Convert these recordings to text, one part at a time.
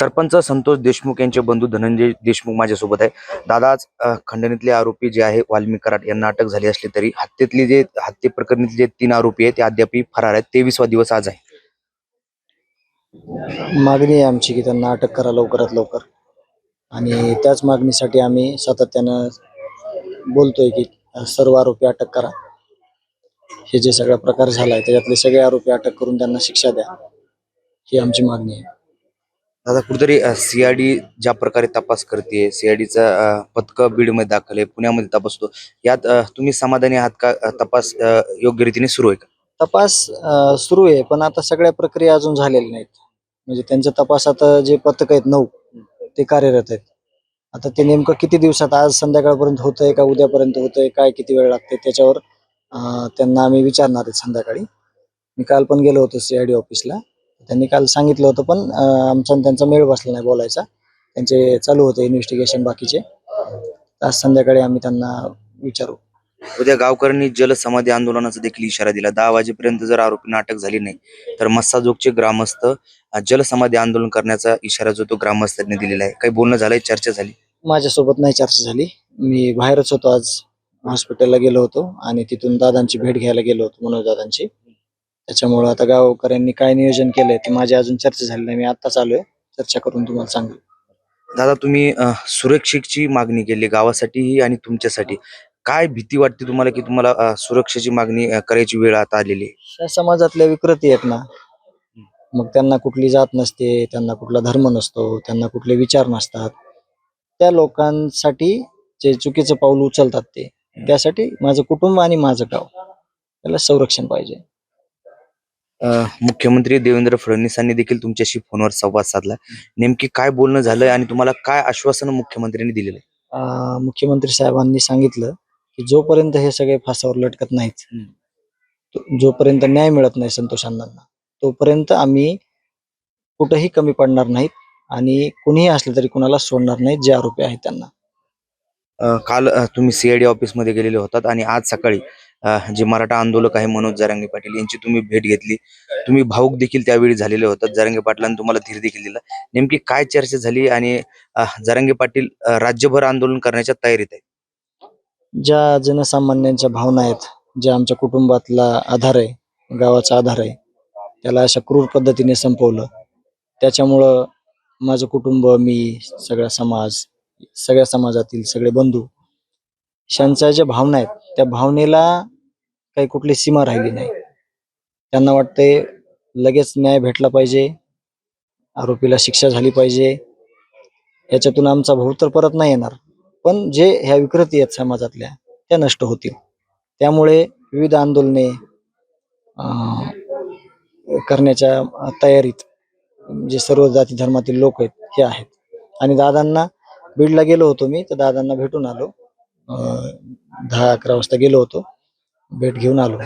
सरपंच संतोष देशमुख यांचे बंधू धनंजय देशमुख माझ्यासोबत आहे दादाच खंडणीतले आरोपी जे आहे वाल्मिक कराड यांना अटक झाली असली तरी हत्येतली जे हत्ये प्रकरणीतले जे तीन आरोपी आहेत ते अद्याप फरार आहेत. तेवीसवा दिवस आज आहे. मागणी आहे आमची की त्यांना अटक करा लवकरात लवकर. आणि त्याच मागणीसाठी आम्ही सातत्यानं बोलतोय की सर्व आरोपी अटक करा. हे जे सगळा प्रकार झालाय त्याच्यातले सगळे आरोपी अटक करून त्यांना शिक्षा द्या. ही आमची मागणी आहे. दादा कुठेतरी सीआयडी ज्या प्रकारे तपास करते सीआयडीचा पथक बीडमध्ये दाखल आहे पुण्यामध्ये तपासतो यात अ, तुम्ही समाधानी आहात का? अ, तपास अ, योग्य रीतीने सुरू आहे का? तपास अं, सुरू आहे पण आता सगळ्या प्रक्रिया अजून झालेल्या नाहीत. म्हणजे त्यांचा तपास आता जे पथक आहेत नऊ ते कार्यरत आहेत. आता ते नेमकं किती दिवसात आज संध्याकाळपर्यंत होतंय का उद्यापर्यंत होतंय काय किती वेळ लागते त्याच्यावर अ त्यांना आम्ही विचारणार आहेत संध्याकाळी. मी काल पण गेलो होतो सीआयडी ऑफिसला त्यांनी काल सांगितलं होतं पण आमचा त्यांचा मेळ बसला नाही बोलायचा. त्यांचे चालू होते इन्व्हेस्टिगेशन बाकीचे. आज संध्याकाळी आम्ही त्यांना विचारू. उद्या गावकऱ्यांनी जलसमाधी आंदोलनाचा देखील इशारा दिला. दहा वाजेपर्यंत जर आरोपींना अटक झाली नाही तर मस्साजोगचे ग्रामस्थ जलसमाधी आंदोलन करण्याचा इशारा जो तो ग्रामस्थांनी दिलेला आहे. काही बोलणं झालंय? चर्चा झाली? माझ्यासोबत नाही चर्चा झाली. मी बाहेरच होतो आज. हॉस्पिटलला गेलो होतो आणि तिथून दादांची भेट घ्यायला गेलो होतो मनोज दादांची. त्याच्यामुळं आता गावकऱ्यांनी काय नियोजन केलंय ते माझी अजून चर्चा झाली नाही. मी आत्ताच आलोय चर्चा करून तुम्हाला सांगेल दादा तुम्ही अ, सुरक्षेची मागणी केली गावासाठीही आणि तुमच्यासाठी. काय भीती वाटते तुम्हाला की तुम्हाला अ, सुरक्षेची मागणी अ, करायची वेळ आता आलेली आहे? समाजातल्या विकृती आहेत ना मग त्यांना कुठली जात नसते त्यांना कुठला धर्म नसतो त्यांना कुठले विचार नसतात. त्या लोकांसाठी जे चुकीचं पाऊल उचलतात ते त्यासाठी माझं कुटुंब आणि माझं गाव त्याला संरक्षण पाहिजे. मुख्यमंत्री देवेंद्र फडणवीसांनी देखील तुमच्याशी फोनवर संवाद साधला. नेमकी काय बोलणं झालंय आणि तुम्हाला काय आश्वासन मुख्यमंत्र्यांनी दिलेलं आहे? मुख्यमंत्री साहेबांनी सांगितलं की जोपर्यंत हे सगळे फासावर लटकत नाहीत जोपर्यंत न्याय मिळत नाही संतोष अण्णांना तोपर्यंत आम्ही कुठंही कमी पडणार नाहीत आणि कुणीही असलं तरी कुणाला सोडणार नाहीत जे आरोपी आहेत त्यांना. काल तुम्ही सीआयडी ऑफिसमध्ये गेलेले होतात आणि आज सकाळी जे मराठा आंदोलक आहे मनोज जरांगे पाटील यांची तुम्ही भेट घेतली. तुम्ही भाऊक देखील त्यावेळी झालेले होतात जरांगे पाटलांनी तुम्हाला धीर देखील दिला. नेमकी काय चर्चा झाली आणि अ, जरांगे पाटील राज्यभर आंदोलन करण्याच्या तयारीत आहे ज्या जनसामान्यांच्या भावना आहेत ज्या आमच्या कुटुंबातला आधार आहे गावाचा आधार आहे त्याला अशा क्रूर पद्धतीने संपवलं. त्याच्यामुळं माझं कुटुंब मी सगळा समाज सगळ्या समाजातील सगळे बंधू त्यांच्या ज्या भावना आहेत त्या भावनेला काही कुठली सीमा राहिली नाही. त्यांना वाटते लगेच न्याय भेटला पाहिजे आरोपीला शिक्षा झाली पाहिजे. याच्यातून आमचा भाऊ तर परत नाही येणार. पण जे ह्या विकृती आहेत समाजातल्या त्या नष्ट होतील. त्यामुळे विविध आंदोलने करण्याच्या तयारीत जे सर्व जाती धर्मातील लोक आहेत हे आहेत. आणि दादांना बीडला गेलो होतो मी तर दादांना भेटून आलो. दहा अकरा वाजता गेलो होतो. भेट घेऊन आलो.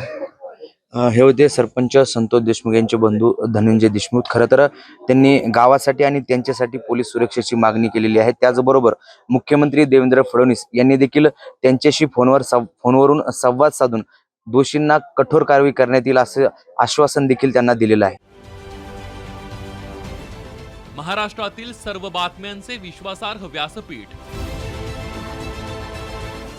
अ, हे होते सरपंच संतोष देशमुख यांचे बंधू धनंजय देशमुख. खरं तर त्यांनी गावासाठी आणि त्यांच्यासाठी पोलीस सुरक्षेची मागणी केलेली आहे. त्याचबरोबर मुख्यमंत्री देवेंद्र फडणवीस यांनी देखील त्यांच्याशी फोनवर सं- फोनवरून संवाद साधून दोषींना कठोर कारवाई करण्यात येईल असं आश्वासन देखील त्यांना दिलेलं आहे. महाराष्ट्रातील सर्व बातम्यांचे विश्वासार्ह व्यासपीठ